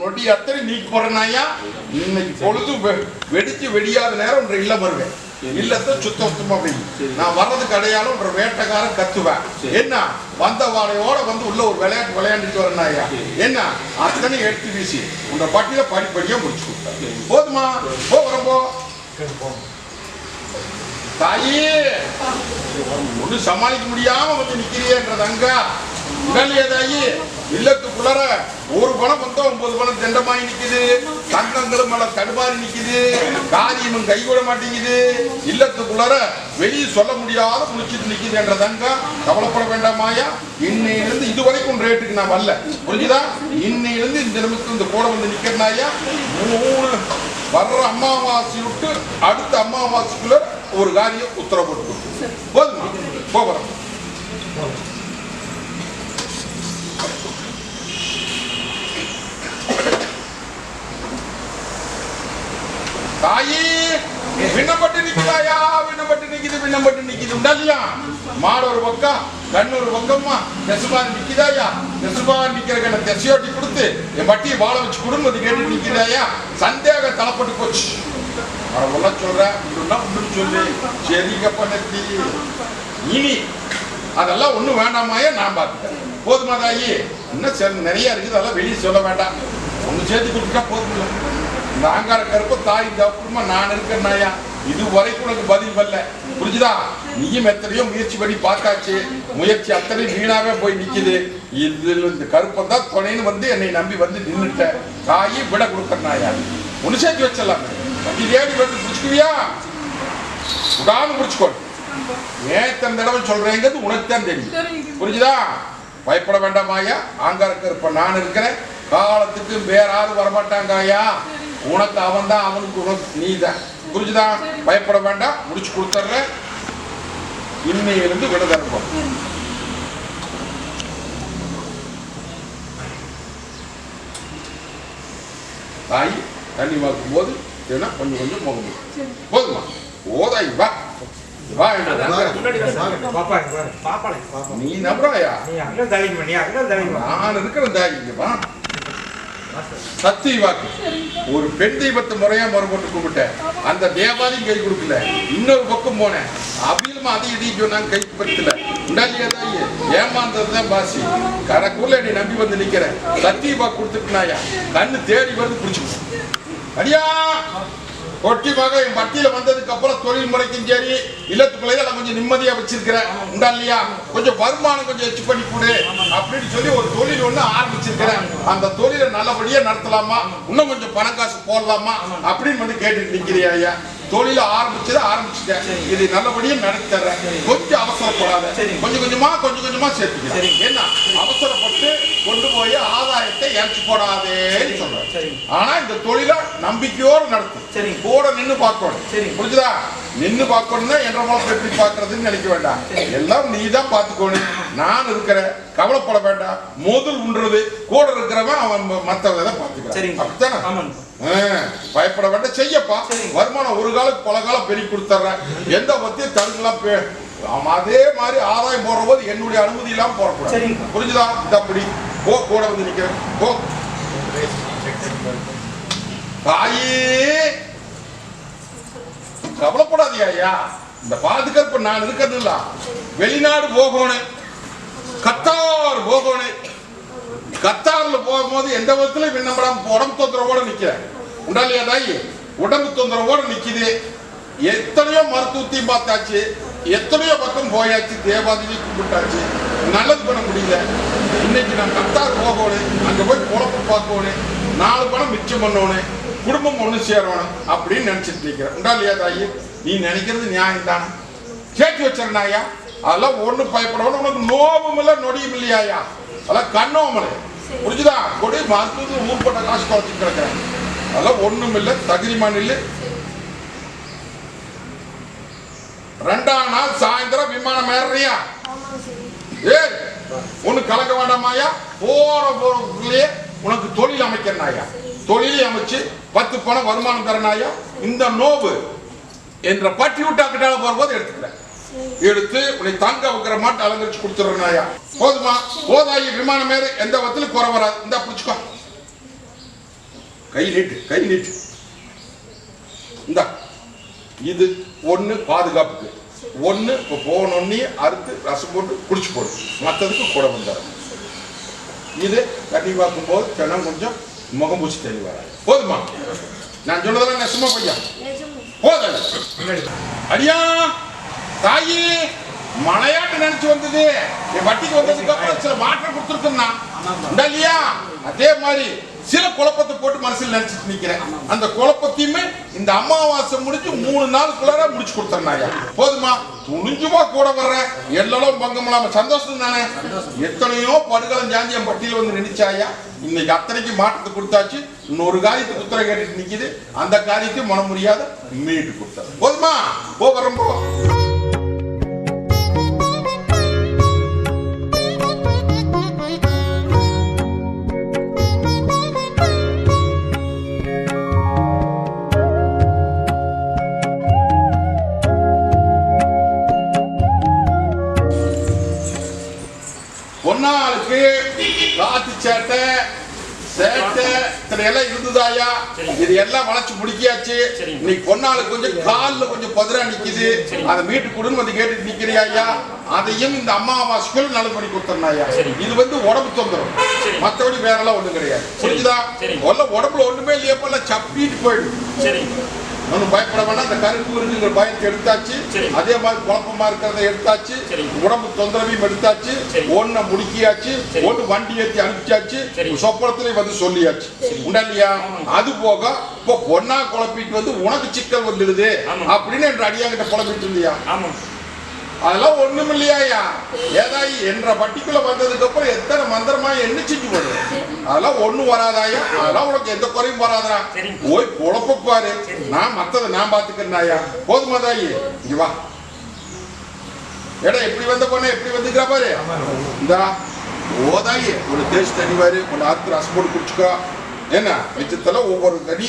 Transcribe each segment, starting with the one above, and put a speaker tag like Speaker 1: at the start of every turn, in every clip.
Speaker 1: நாயா இன்னைக்கு பொழுது வெ- வெடிச்சு வெடியாத நேரம் ஒன்று இல்ல வருவேன் இல்லத்தை சுத்த சுத்தமா வை. நான் வர்றதுக்கு அடையாளம் ஒரு வேட்டைக்காரன் கத்துவேன். என்ன? வந்த வாழையோட வந்து உள்ள ஒரு விளையாட்டு விளையாண்டுட்டு வரேன் நாயா என்ன? அத்தனை எடுத்து வீசி உங்க பட்டியல படிப்படியா முடிச்சு கொடுத்தேன் போதுமா? போ வரப்போ தாயி! ஒண்ணு சமாளிக்க முடியாம வந்து நிக்கிறியன்றது அங்க. இல்லையா தாயி? இல்லத்துக்குள்ளார ஒரு பணம் வந்தா ஒன்பது பணம் திண்டமாயி நிக்குது. தங்கங்களும் மேல தடுமாறி நிக்குது. காரியமும் கை கூட மாட்டேங்குது. இல்லத்துக்குள்ளார வெளியே சொல்ல முடியாத முடிச்சிட்டு என்ற தங்கம் கவலைப்பட வேண்டாமாயா இன்னையிலிருந்து இது வரைக்கும் ரேட்டுக்கு நான் வரல. புரிஞ்சுதா? இன்னையிலிருந்து இந்த நிமிஷம் இந்த கூட வந்து நிக்கிறனாயா மூணு வர்ற அமாவாசை விட்டு அடுத்த அம்மாவாசிக்குள்ள ஒரு காரியம் உத்தரவு போட்டு போதுமா? போகிறோம் தாயி விண்ணப்பட்டு நிக்கிறாயா விண்ணப்பட்டு நிக்குது விண்ணப்பட்டு நிக்குது. உண்டாலியா மாடு ஒரு பக்கம் கண்ணு ஒரு பக்கமா நெசுமான் நிக்குதாயா? நெசுமான் நிக்கிற கண்ண தெசையோட்டி கொடுத்து என் பட்டியை வாழ வச்சு குடும்பத்தை கேட்டு நிக்குதாயா? சந்தேகம் தலைப்பட்டு போச்சு. அவரெல்லாம் சொல்றேன் இப்படின்னா ஒன்று சொல்லு. சரிங்கப்பா பண்ணி இனி அதெல்லாம் ஒன்றும் வேண்டாமாயே நான் பார்த்துட்டேன். போதுமா தாயி? இன்னும் சரி நிறைய இருக்குது அதெல்லாம் வெளியே சொல்ல வேண்டாம். ஒன்று சேர்த்து கொடுத்துட்டா போதும் இந்த ஆங்கார கருப்பு தாய் தப்புமா நான் இருக்கேன் நாயா இது வரைக்கும் உனக்கு பதில் வரல. புரிஞ்சுதா? நீயும் எத்தனையோ முயற்சி பண்ணி பார்த்தாச்சு. முயற்சி அத்தனை வீணாவே போய் நிக்குது. இதுல இந்த கருப்பை தான் துணைன்னு வந்து என்னை நம்பி வந்து நின்றுட்ட தாயி விட கொடுக்கற நாயா ஒன்று சேர்த்து வச்சிடலாமே. வண்டி தேடி வந்து பிடிச்சிக்குவியா? விடாம பிடிச்சிக்கோ. ஏத்தன் தடவை சொல்றேங்கிறது உனக்கு தான் தெரியும். புரிஞ்சுதா? பயப்பட வேண்டாமாயா ஆங்கார இருப்ப நான் இருக்கிறேன். காலத்துக்கு வேற யாரும் வரமாட்டாங்க ஐயா. உனக்கு அவன் தான் அவனுக்கு உனக்கு நீ தான் புரிஞ்சுதா? பயப்பட வேண்டாம். முடிச்சு கொடுத்துட்றேன். இன்னையிலிருந்து இருக்கும் தாய் தண்ணி வாக்கும் போது ஏன்னா கொஞ்சம் கொஞ்சம் முகம் போதுமா? ஓதாய் வா. நீ நம்புறாயா. நான் இருக்கிற தாய் இங்க வா. சக்தி வாக்கு. ஒரு பெண் தெய்வத்தை முறையா மறுபட்டு கும்பிட்டேன். அந்த தேவாதையும் கை கொடுக்கல. இன்னொரு பக்கம் போனேன். அபிலமா அதை இடி சொன்னாங்க கை பத்தல உண்டாலியா தாய்? ஏமாந்தது தான் பாசி. கணக்குள்ள நீ நம்பி வந்து நிக்கிறேன். சத்திய வாக்கு கொடுத்துட்டுனாயா? கண்ணு தேடி வந்து பிடிச்சு அடியா! கொட்டிமாக என் பட்டியல வந்ததுக்கு அப்புறம் தொழில் முறைக்கும் சரி இல்லத்துக்குள்ளே நான் கொஞ்சம் நிம்மதியா வச்சிருக்கிறேன். உண்டா இல்லையா? கொஞ்சம் வருமானம் கொஞ்சம் எச்சு பண்ணி கொடு அப்படின்னு சொல்லி ஒரு தொழில் ஒண்ணு ஆரம்பிச்சிருக்கிறேன். அந்த தொழிலை நல்லபடியா நடத்தலாமா? இன்னும் கொஞ்சம் பணம் காசு போடலாமா? அப்படின்னு வந்து கேட்டு நிக்கிறியா ஐயா. தொழில ஆரம்பிச்சதை ஆரம்பிச்சுட்டேன். இது நல்லபடியா நடத்தி தர்றேன் கொஞ்சம் அவசரப்படாத. கொஞ்சம் கொஞ்சமா கொஞ்சம் கொஞ்சமா சேர்த்துக்கிறேன். என்ன அவசரப்பட்டு கொண்டு போய் ஆதாயத்தை இறச்சி போடாதேன்னு சொல்றேன். ஆனா இந்த தொழிலை நம்பிக்கையோடு நடத்து.
Speaker 2: சரி.
Speaker 1: கூட நின்னு பார்க்கணும்.
Speaker 2: சரி.
Speaker 1: புரிஞ்சுதா? நின்னு பார்க்கணும்னா என்ற மூலம் எப்படி பார்க்கறதுன்னு நினைக்க வேண்டாம். எல்லாம் நீ தான் பார்த்துக்கணும். நான் இருக்கிறேன் கவலைப்பட வேண்டாம். முதல் உண்றது கூட இருக்கிறவன் அவன் மற்றவங்க தான் பார்த்துக்கிறான். அப்படித்தானே? பயப்பட வேண்டாம். செய்யப்பா. வருமானம் ஒரு காலம் பல காலம் பெருக்கி கொடுத்துட்றேன். எந்த பத்தியும் ஆமா, அதே மாதிரி ஆதாயம் போடுற போது என்னுடைய அனுமதி இல்லாம போடக்கூடாது. புரிஞ்சுதா? இந்த அப்படி போ கூட வந்து நிக்கிறேன். போ. தாயே! கவலைப்படாதீங்க ஐயா. இந்த பாதுகாப்பு நான் இருக்கிறது இல்ல வெளிநாடு போகணும். கத்தார் போகணும். கத்தார்ல போகும்போது எந்த விதத்துல விண்ணப்படாம உடம்பு தொந்தரவோட நிற்கிறேன் உண்டாலியா தாயி? உடம்பு தொந்தரவோட நிக்குது. எத்தனையோ மருத்துவத்தையும் பார்த்தாச்சு. எத்தனையோ பக்கம் போயாச்சு. தேவாதியை கும்பிட்டாச்சு. நல்லது பண்ண முடியல. இன்னைக்கு நான் கத்தார் போகணும். அங்க போய் குழப்பம் பார்க்கணும். நாலு பணம் மிச்சம் பண்ணணும். குடும்பம் ஒன்று சேரணும் அப்படின்னு நினைச்சிட்டு இருக்கிறேன் உண்டாலியா தாயி? நீ நினைக்கிறது நியாயம் தானே சேர்த்து வச்சிருந்தாயா? அதெல்லாம் ஒன்றும் பயப்படணும் உனக்கு நோவும் இல்லை நொடியும் இல்லையாயா? அதெல்லாம் கண்ணோமலை புரிஞ்சுதா? கொடி மருத்துவ ஊர்பட்ட காசு குறைச்சிட்டு கிடக்கிறேன் அதெல்லாம் ஒண்ணும் இல்லை தகுதிமான் இல்லை. ரெண்டாம் நாள் சாயந்தரம் விமானம் ஏறுறியா? ஏய் ஒண்ணு கலக்க வேண்டாமாயா போற போறதுலயே உனக்கு தொழில் அமைக்கிறனாயா தொழிலை அமைச்சு பத்து பணம் வருமானம் தரனாயா இந்த நோவு என்ற பட்டி விட்டாக்கிட்டால போகும்போது எடுத்துக்கிறேன். எடுத்து உன்னை தங்க வைக்கிற மாட்டு அலங்கரிச்சு கொடுத்துறனாயா போதுமா? போதாயி விமானம் ஏறு எந்த விதத்திலும் குறை வராது. இந்த பிடிச்சுக்கோ. கை நீட்டு கை நீட்டு. இந்தா. இது ஒண்ணு பாதுகாப்புக்கு. ஒண்ணு இப்போ போனோடனே அறுத்து ரசம் போட்டு குடிச்சு போடு. மற்றதுக்கு கூட வந்தாரு இது தண்ணி பார்க்கும் போது தினம் கொஞ்சம் முகம் பூச்சி தண்ணி வராது. போதுமா? நான் சொன்னதெல்லாம் நெசமா பையா? போதும் அடியா! தாயி மலையாட்டு நினைச்சு வந்தது. என் வட்டிக்கு வந்ததுக்கு அப்புறம் சில மாற்றம் கொடுத்துருக்குன்னா இல்லையா? அதே மாதிரி சில குழப்பத்தை போட்டு மனசில் நினைச்சிட்டு நிக்கிறேன். அந்த குழப்பத்தையுமே இந்த அமாவாசை முடிஞ்சு மூணு நாளுக்குள்ளார முடிச்சு கொடுத்துறேன் போதுமா? துணிஞ்சுமா கூட வர்றேன் எல்லாம் பங்கம் இல்லாம சந்தோஷம் தானே? எத்தனையோ படுகலம் ஜாந்தி என் பட்டியல வந்து நினைச்சாயா இன்னைக்கு அத்தனைக்கு மாற்றத்தை கொடுத்தாச்சு. இன்னொரு காரியத்துக்கு உத்தரவு கேட்டுட்டு நிக்குது. அந்த காரியத்தையும் மன முடியாத மீட்டு கொடுத்தாரு போதுமா? போ வரேன் சேட்டை எல்லாம் இருந்ததாயா? இது எல்லாம் வளைச்சு முடிக்கியாச்சு. இன்னைக்கு பொன்னாளுக்கு கொஞ்சம் கால்ல கொஞ்சம் பதுரா நிக்குது. அதை மீட்டு கொடுன்னு வந்து கேட்டுட்டு நிக்கிறியா ஐயா? அதையும் இந்த அம்மாவாசைக்குள் நல்ல பண்ணி கொடுத்துருந்தாயா இது வந்து உடம்பு தொந்தரவு. மத்தபடி வேற எல்லாம் ஒண்ணும் கிடையாது. புரிஞ்சுதா? உடம்புல ஒண்ணுமே இல்லையப்ப சப்பிட்டு போயிடும்
Speaker 2: சரி.
Speaker 1: ஒன்றும் பயப்பட வேண்டாம் அந்த கருப்பு இருக்குங்கிற பயத்தை எடுத்தாச்சு. அதே மாதிரி குழப்பமா இருக்கிறத எடுத்தாச்சு. உடம்பு தொந்தரவையும் எடுத்தாச்சு. ஒன்ன முடிக்கியாச்சு. ஒன்று வண்டி ஏற்றி அனுப்பிச்சாச்சு
Speaker 2: சரி.
Speaker 1: சொப்பனத்திலே வந்து சொல்லியாச்சு உண்டா இல்லையா அது போக இப்போ பொண்ணா குழப்பிட்டு வந்து உனக்கு சிக்கல் வந்துடுது. அப்படின்னு என்று அடியாங்கிட்ட குழப்பிட்டு இருந்தியா
Speaker 2: ஆமா
Speaker 1: அதெல்லாம் ஒண்ணும் இல்லையாயா ஏதாயி என்ற பட்டிக்குள்ள வந்ததுக்கு அப்புறம் எத்தனை மந்திரமா என்ன செஞ்சு போடுது அதெல்லாம் ஒண்ணும் வராதாயா அதெல்லாம் உனக்கு எந்த குறையும் வராதா. போய் குழப்ப பாரு. நான் மத்ததை நான் பாத்துக்கிறேன்யா போதுமா தாயி? இங்க வா. ஏடா எப்படி வந்த பொண்ணு? எப்படி வந்துக்கிறா பாரு? இந்தா. ஓதாயி ஒரு தண்ணி பாரு. ஒன்று அறுத்து ரசம் போட்டு குடிச்சுக்கோ. என்ன? மிச்சத்துல ஒவ்வொரு தண்ணி.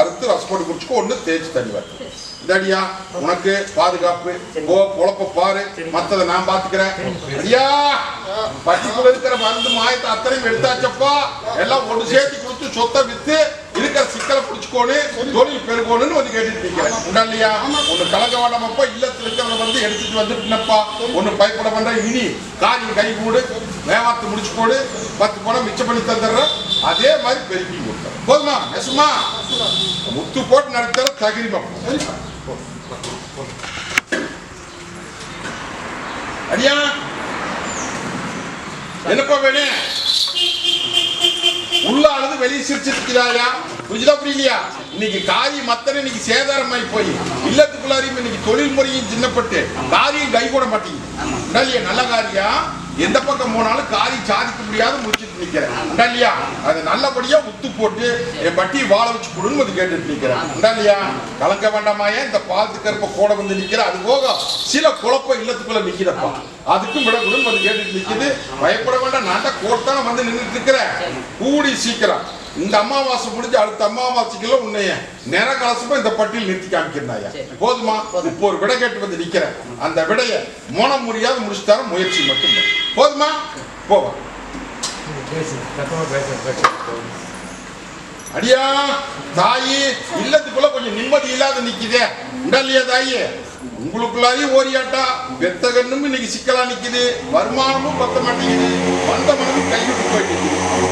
Speaker 1: அறுத்து ரசம் போட்டு குடிச்சுக்கோ ஒன்று தேய்ச்சி தண்ணி பாரு இதாடியா உனக்கு பாதுகாப்பு. போ குழப்ப பாரு. மத்ததை நான் பாத்துக்கிறேன். ஐயா பட்டிக்குள்ள இருக்கிற மருந்து மாயத்தை அத்தனையும் எடுத்தாச்சப்பா. எல்லாம் ஒன்று சேர்த்து கொடுத்து சொத்தை வித்து இருக்கிற சிக்கலை பிடிச்சிக்கோனு தொழில் பெருகோனு வந்து கேட்டுட்டு இருக்கேன். உண்டா இல்லையா? ஒன்று கலக்க வேண்டாமப்பா இல்லை இருக்கிறத வந்து எடுத்துட்டு வந்துட்டுனப்பா ஒண்ணு பயப்பட வேண்டாம். இனி காரியம் கை கூடு வேவாத்து முடிச்சு போடு பத்து பணம் மிச்சம் பண்ணி தந்துடுறேன். அதே மாதிரி பெருக்கி கொடுத்தேன். போதுமா? நெசுமா? முத்து போட்டு நடத்துற தகிரிமம் அடியா? என்னப்பா வேணும்? உள்ள அழுது வெளியே சிரிச்சிருக்கிறாயா? புரிஞ்சுதா புரியலையா? இன்னைக்கு காரியம் மத்தனை இன்னைக்கு சேதாரமாய் போய். இல்லத்துக்குள்ளாரையும் இன்னைக்கு தொழில் முறையும் சின்னப்பட்டு காரியம் கை கூட மாட்டேங்குது நல்ல காரியம் எந்த பக்கம் போனாலும் காரியம் சாதிக்க முடியாத முடிச்சுட்டு நிக்கிறேன். இல்லையா? அது நல்லபடியா உத்து போட்டு என் பட்டி வாழ வச்சு கொடுன்னு வந்து கேட்டுட்டு நிக்கிறேன். இல்லையா? கலங்க வேண்டாமாயா இந்த பாலத்து கருப்ப கூட வந்து நிக்கிற? அது போக சில குழப்பம் இல்லத்துக்குள்ள நிக்கிறப்பா. அதுக்கும் விட கொடுன்னு வந்து கேட்டுட்டு நிக்குது. பயப்பட வேண்டாம். நான் தான் கோர்த்தான வந்து நின்றுட்டு இருக்கிறேன் கூடி சீக்கிரம். இந்த அமாவாசை முடிஞ்சு அடுத்த அமாவாசைக்குள்ள உன்னைய நிற கலசமா இந்த பட்டியல் நிறுத்தி காமிக்கிறாயா போதுமா? இப்போ ஒரு விடை கேட்டு வந்து நிக்கிறேன். அந்த விடைய மோனம் முடியாத முடிச்சு தர முயற்சி மட்டும். போதுமா போவா அடியா தாயி இல்லத்துக்குள்ள கொஞ்சம் நிம்மதி இல்லாத நிக்குதே. உடல்லையா தாயி? உங்களுக்குள்ளாரையும் ஓரியாட்டா பெத்த கண்ணும் இன்னைக்கு சிக்கலா நிக்குது. வருமானமும் பத்த மாட்டேங்குது. வந்த மனமும் கைவிட்டு போயிட்டு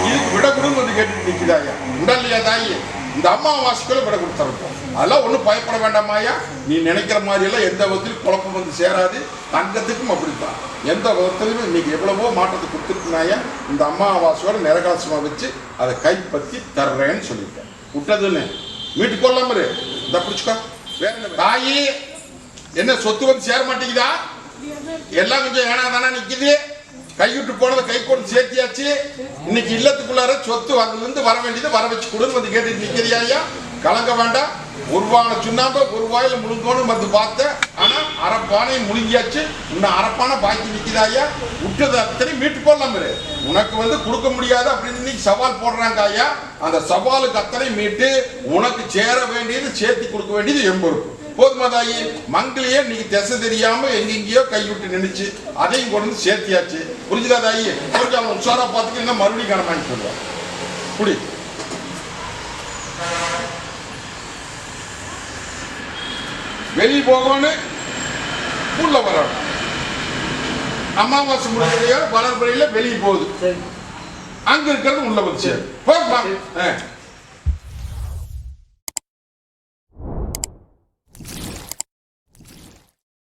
Speaker 1: இதுக்கு விட வந்து கேட்டுட்டு நிக்குதாயா? உடல்லையா தாயி? இந்த அம்மாவாசைக்குள்ள விட கொடுத்துருப்போம். அதெல்லாம் ஒன்றும் பயப்பட வேண்டாமாயா நீ நினைக்கிற மாதிரி எல்லாம் எந்த விதத்திலும் குழப்பம் வந்து சேராது. தங்கத்துக்கும் அப்படித்தான். எந்த விதத்திலுமே இன்னைக்கு எவ்வளவோ மாற்றத்தை கொடுத்துருக்குனாயா இந்த அம்மாவாசையோட நிரகாசமாக வச்சு அதை கைப்பற்றி தர்றேன்னு சொல்லியிருக்கேன் விட்டதுன்னு. மீட்டு போடலாம் இரு. இந்த பிடிச்சுக்கோ. வேற தாயி என்ன சொத்து வந்து சேர மாட்டேங்குதா? எல்லாம் கொஞ்சம் ஏனா தானே நிற்கிது கைவிட்டு போனதை கை கொண்டு சேர்த்தியாச்சு. இன்னைக்கு இல்லத்துக்குள்ளார சொத்து வந்து வர வேண்டியது வர வச்சு கொடுன்னு வந்து கேட்டு நிக்கிறியா ஐயா. கலங்க வேண்டாம். ஒரு வாழை சுண்ணாம்ப ஒரு வாயில முழுங்கோன்னு வந்து பார்த்தேன் ஆனால் அரப்பானை முழுங்கியாச்சு. இன்னும் அரப்பானை பாக்கி நிக்குதா ஐயா? விட்டது அத்தனை மீட்டு போடலாம் உனக்கு வந்து கொடுக்க முடியாது அப்படின்னு இன்னைக்கு சவால் போடுறாங்க ஐயா. அந்த சவாலுக்கு அத்தனை மீட்டு உனக்கு சேர வேண்டியது சேர்த்து கொடுக்க வேண்டியது என் போதுமாதாயி மங்களையே இன்னைக்கு திசை தெரியாம எங்கெங்கேயோ கைவிட்டு நின்றுச்சு அதையும் கொண்டு வந்து சேர்த்தியாச்சு. புரிஞ்சுதா தாயி கொஞ்சம் அவன் உஷாரா பார்த்துட்டு என்ன மறுபடியும் வாங்கி சொல்லுவான் குடி வெளியே போகணும் உள்ள வரணும் அமாவாசை முடிஞ்சதையோ வளர்பறையில வெளியே போகுது அங்க இருக்கிறது உள்ள வந்து சேரும். போதுமா? ஆ.